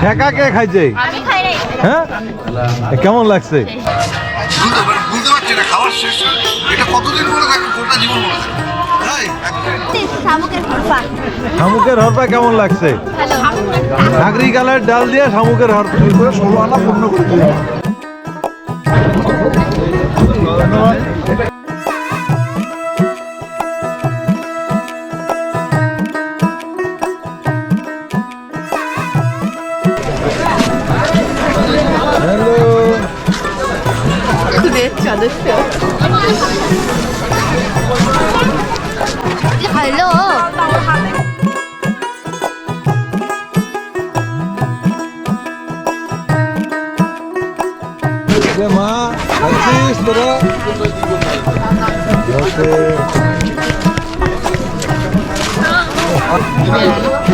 শেখা কে খাইছে। আমি খাই নাই। হ্যাঁ? কেমন লাগছে? বুঝতে পারছি না খাওয়ার শেষ এটা কতদিন থাকে গোটা জীবন মনে থাকে শামুকের হরপা কেমন লাগছে? ডাল দিয়ে শামুকের হরপা। করে ষোলো আনা পূর্ণ করে মা আছিস তোরা বসে।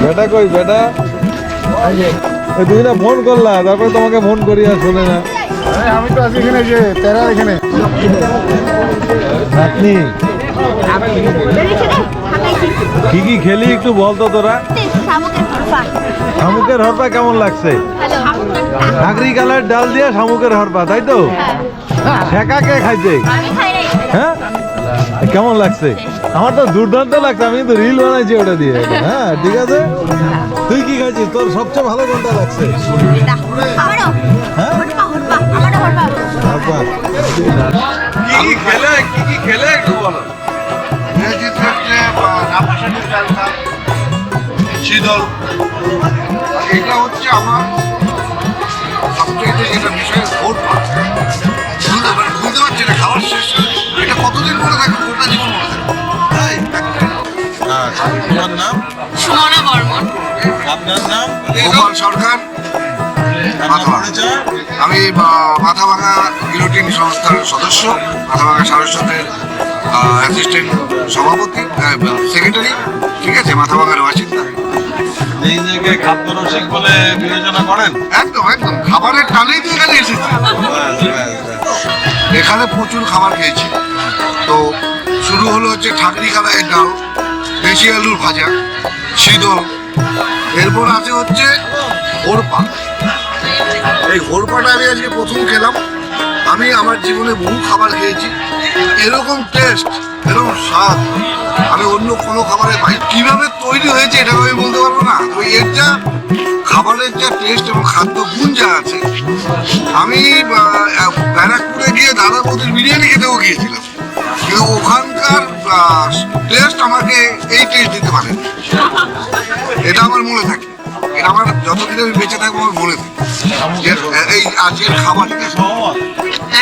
বেটা কই বেটা এ তুই না ফোন করলা তারপরে তোমাকে ফোন করি আর শোনে না। আমি তো আছি এখানে যে তেরা এখানে। নাতনি। কি কি খেলি একটু বলতো তোরা? শামুকের হরপা কেমন লাগছে? হ্যালো নাগরি কালার ডাল দিয়ে শামুকের হরপা তাই তো? শেখা কে খাইছে? আমি খাই নাই হ্যাঁ? কেমন লাগছে? আমার তো দুর্দান্ত লাগছে আমি তো রিল বানাইছি ওটা দিয়ে। হ্যাঁ ঠিক আছে? তুই কি খাইছিস? তোর সবচেয়ে ভালো কোনটা লাগছে? হ্যাঁ? কি খেলে কি কি খেলে একটু বলো ভেজি থাকলে রামসাটি চালটা শীতল এটা হচ্ছে আমার সবচেয়ে যেটা বিষয় ভোট বুঝতে পারছি না খাওয়ার শেষ এটা কতদিন মনে থাকে গোটা জীবন মনে তোমার নাম সুমনা বর্মন। আপনার নাম? গোপাল সরকার। মাথাভাঙা। আমি আহ, মাথাভাঙা গিলোটিন সংস্থার সদস্য মাথা মাথাভাঙা সারস্বতের অ্যাসিস্ট্যান্ট সভাপতি সেক্রেটারি ঠিক আছে? মাথাভাঙার বাসিন্দা। এই জায়গায় খাদ্য রসিক বলে বিবেচনা করেন? একদম একদম। খাবারের টানেই তো এখানে এসেছি। এখানে প্রচুর খাবার খেয়েছি। তো শুরু হলো হচ্ছে ঠাকরি কালাইয়ের ডাল দেশি আলুর ভাজা শীতল এরপর আছে হচ্ছে হোরপা এই হোরপাটা আমি আজকে প্রথম খেলাম। আমি আমার জীবনে বহু খাবার খেয়েছি। এরকম টেস্ট এরকম স্বাদ আমি অন্য কোনো খাবারে পাই কীভাবে তৈরি হয়েছে এটা আমি বলতে পারব না। তো এর যা, খাবারের যা টেস্ট এবং খাদ্য গুণ যা আছে, আমি ব্যারাকপুরে গিয়ে দাদা বিরিয়ানি খেতেও গিয়েছিলাম। কিন্তু ওখানকার টেস্ট আমাকে এই টেস্ট দিতে পারে এটা আমার মনে থাকে। যতদিন আমি বেঁচে থাকব মনে থাকে এই আজকের খাবার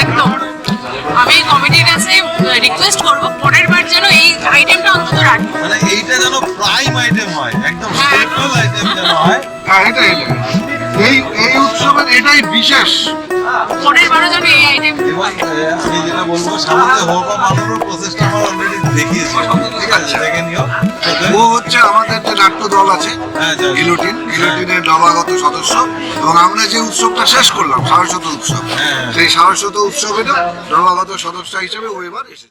একদম। আমি কমিটির কাছে রিকোয়েস্ট করব পরের বার যেন এই আইটেমটা অন্তত রাখি। মানে এইটা যেন প্রাইম আইটেম হয় একদম হ্যাঁ। স্টেপল আইটেম যেন হয়। হ্যাঁ এটা এটা এই এই উৎসবের এটাই বিশেষ। পরের বারও যেন এই আইটেম আমি যেটা বলব সামনে হোরপা বানানোর প্রসেসটা আমার অলরেডি দেখিয়েছি। ঠিক আছে। দেখে নিও। ও হচ্ছে আমাদের নাট্য দল আছে। হ্যাঁ, যাও। গিলোটিন। গিলোটিনের নবাগত সদস্য। এবং আমরা যে উৎসবটা শেষ করলাম সারস্বত উৎসব। হ্যাঁ। সেই সারস্বত উৎসবেরও নবাগত সদস্য হিসেবে ও এবার এসেছে।